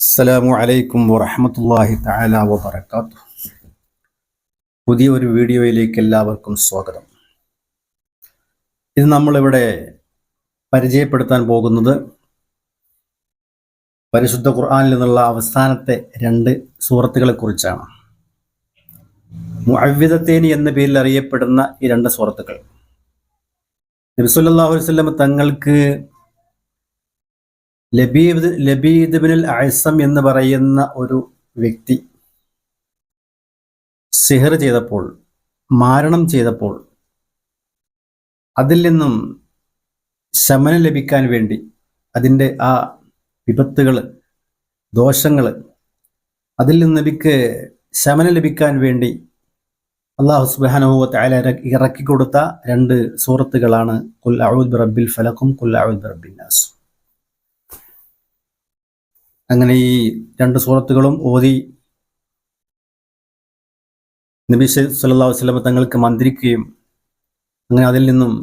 അസ്സലാമു അലൈക്കും വറഹമത്തല്ലാഹി തആല വബറകാത്തു പുതിയ ഒരു വീഡിയോയിലേക്ക് എല്ലാവർക്കും സ്വാഗതം. ഇത് നമ്മളിവിടെ പരിചയപ്പെടുത്താൻ പോകുന്നത് പരിശുദ്ധ ഖുർആനിൽ നിന്നുള്ള അവസാനത്തെ രണ്ട് സൂറത്തുകളെ കുറിച്ചാണ്. മുഅവ്വിദത്തേനി എന്ന പേരിൽ അറിയപ്പെടുന്ന ഈ രണ്ട് സൂറത്തുകൾ. നബിസുല്ലാഹു വസ്ലം തങ്ങൾക്ക് ലബീദ് ലബീദ് ബിനുൽ അഴ്സം എന്ന് പറയുന്ന ഒരു വ്യക്തി സിഹർ ചെയ്തപ്പോൾ മാരണം ചെയ്തപ്പോൾ അതിൽ നിന്നും ശമനം ലഭിക്കാൻ വേണ്ടി അതിന്റെ ആ വിപത്തുകൾ ദോഷങ്ങൾ അതിൽ നിന്ന് നബിക്ക് ശമനം ലഭിക്കാൻ വേണ്ടി അള്ളാഹു സുബാനുഭവത്തെ അയാൾ ഇറക്കി കൊടുത്ത രണ്ട് സൂറത്തുകളാണ്. കുൽ അഴുദ് റബ്ബിൽ ഫലക്കും കുൽ അഴുദ് റബ്ബിൻ നാസ്. അങ്ങനെ ഈ രണ്ട് സൂറത്തുകളും ഓതി നബി സല്ലാ വസ്ലമ തങ്ങൾക്ക് മന്ത്രിക്കുകയും അങ്ങനെ അതിൽ നിന്നും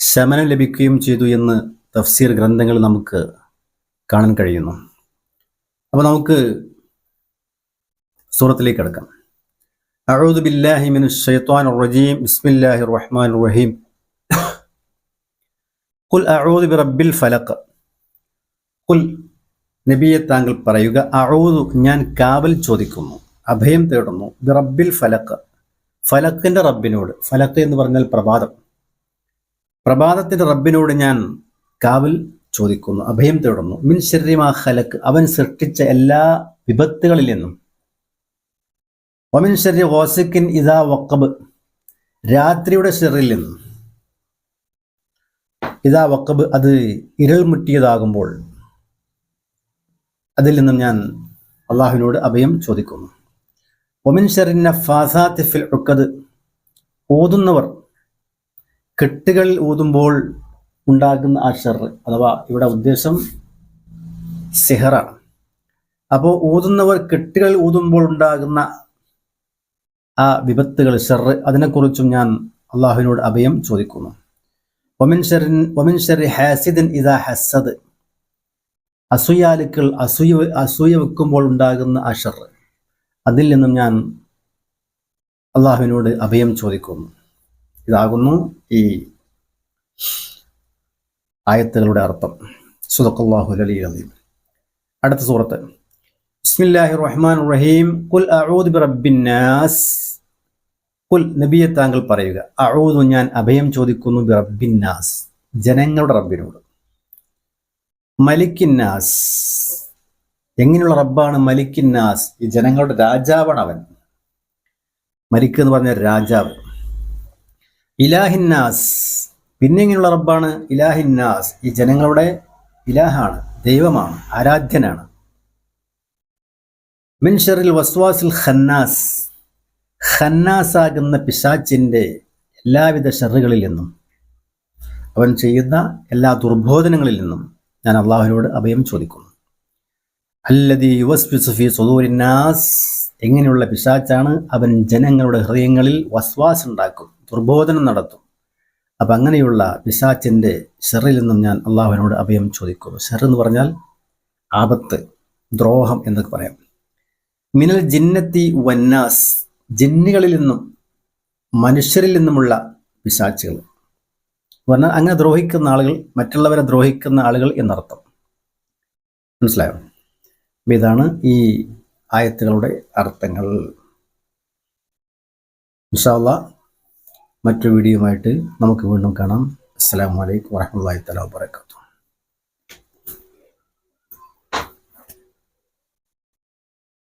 ശമനം ലഭിക്കുകയും ചെയ്തു എന്ന് തഫ്സീർ ഗ്രന്ഥങ്ങൾ നമുക്ക് കാണാൻ കഴിയുന്നു അപ്പോൾ നമുക്ക് സൂറത്തിലേക്ക് കിടക്കാം أعوذ بالله من الشيطان الرجيم بسم الله الرحمن الرحيم قل أعوذ برب الفلق قل നബിയെ താങ്കൾ പറയുക അഴൂതു ഞാൻ കാവൽ ചോദിക്കുന്നു. അഭയം തേടുന്നു. റബ്ബിൽ ഫലക്ക് ഫലക്കിന്റെ റബ്ബിനോട് ഫലക്ക് എന്ന് പറഞ്ഞാൽ പ്രഭാതം. പ്രഭാതത്തിന്റെ റബ്ബിനോട് ഞാൻ കാവൽ ചോദിക്കുന്നു അഭയം തേടുന്നു. മിൻ ശരീമാ ഹലക്ക് അവൻ സൃഷ്ടിച്ച എല്ലാ വിപത്തുകളിൽ നിന്നും. ഒമിൻ ശരി ഓസിക്കിൻ ഇതാ വക്കബ് രാത്രിയുടെ ഷെറിൽ നിന്നും. ഇതാ വക്കബ് അത് ഇരൾ മുറ്റിയതാകുമ്പോൾ അതിൽ നിന്നും ഞാൻ അള്ളാഹുവിനോട് അഭയം ചോദിക്കുന്നു. ഒമിൻ ഷെറിന്ന ഫാസാത്തിഫിൽ ഉക്കത് ഓതുന്നവർ കെട്ടുകളിൽ ഊതുമ്പോൾ ഉണ്ടാകുന്ന ആ ഷെർ അഥവാ ഇവിടെ ഉദ്ദേശം സിഹറാണ് അപ്പോൾ ഊതുന്നവർ കെട്ടുകളിൽ ഊതുമ്പോൾ ഉണ്ടാകുന്ന ആ വിപത്തുകൾ ഷെറ് അതിനെക്കുറിച്ചും ഞാൻ അള്ളാഹുവിനോട് അഭയം ചോദിക്കുന്നു. ഒമിൻ ഷെറിൻ ഒമിൻ ഷെറി ഹാസിദിൻ ഇതാ ഹസദ് അസൂയാലുക്കൾ അസൂയ അസൂയ വെക്കുമ്പോൾ ഉണ്ടാകുന്ന അഷർ. അതിൽ നിന്നും ഞാൻ അള്ളാഹുവിനോട് അഭയം ചോദിക്കുന്നു. ഇതാകുന്നു ഈ ആയത്തുകളുടെ അർത്ഥം. സുദക്കല്ലാഹു അലി അലീം. അടുത്ത സൂറത്ത്. ബിസ്മില്ലാഹി റഹ്മാൻ റഹീം കുൽ അഊദ് ബിറബിന്നാസ് കുൽ നബിയെ താങ്കൾ പറയുക. അഊദു ഞാൻ അഭയം ചോദിക്കുന്നു ബിറബിന്നാസ് ജനങ്ങളുടെ റബ്ബിനോട്. മലിക്കിന്നാസ്. എങ്ങനെയുള്ള റബ്ബാണ് മലിക്കിന്നാസ്? ഈ ജനങ്ങളുടെ രാജാവാണ് അവൻ. മലിക്ക് എന്ന് പറഞ്ഞ രാജാവ്. ഇലാഹിന്നാസ്. പിന്നെ എങ്ങനെയുള്ള റബ്ബാണ് ഇലാഹിന്നാസ്? ഈ ജനങ്ങളുടെ ഇലാഹാണ് ദൈവമാണ് ആരാധ്യനാണ്. മിൻഷറിൽ വസ്വാസിൽ ഖന്നാസ്. ഖന്നാസാകുന്ന പിശാച്ചിന്റെ എല്ലാവിധ ഷെറുകളിൽ നിന്നും അവൻ ചെയ്യുന്ന എല്ലാ ദുർബോധനങ്ങളിൽ നിന്നും ഞാൻ അള്ളാഹുവിനോട് അഭയം ചോദിക്കുന്നു. അല്ലതി യുവസ്ഫി സുദൂരിനാസ് എങ്ങനെയുള്ള പിശാച്ചാണ് അവൻ ജനങ്ങളുടെ ഹൃദയങ്ങളിൽ വസ്വാസ് ഉണ്ടാക്കും ദുർബോധനം നടത്തും. അപ്പം അങ്ങനെയുള്ള പിശാച്ചിന്റെ ഷെറിൽ നിന്നും ഞാൻ അള്ളാഹുവിനോട് അഭയം ചോദിക്കുന്നു. ഷെർ എന്ന് പറഞ്ഞാൽ ആപത്ത് ദ്രോഹം എന്നൊക്കെ പറയാം. മിനൽ ജിന്നത്തി വന്നാസ് ജിന്നുകളിൽ നിന്നും മനുഷ്യരിൽ നിന്നുമുള്ള പിശാച്ചുകൾ. പറഞ്ഞാൽ അങ്ങനെ ദ്രോഹിക്കുന്ന ആളുകൾ മറ്റുള്ളവരെ ദ്രോഹിക്കുന്ന ആളുകൾ എന്നർത്ഥം. മനസ്സിലായോ? ഇതാണ് ഈ ആയത്തുകളുടെ അർത്ഥങ്ങൾ. ഇൻഷാല്ല മറ്റൊരു വീഡിയോയുമായിട്ട് നമുക്ക് വീണ്ടും കാണാം. അസ്സാം വലൈക്കും വാഹമത്തല്ല വാബർക്കാത്തു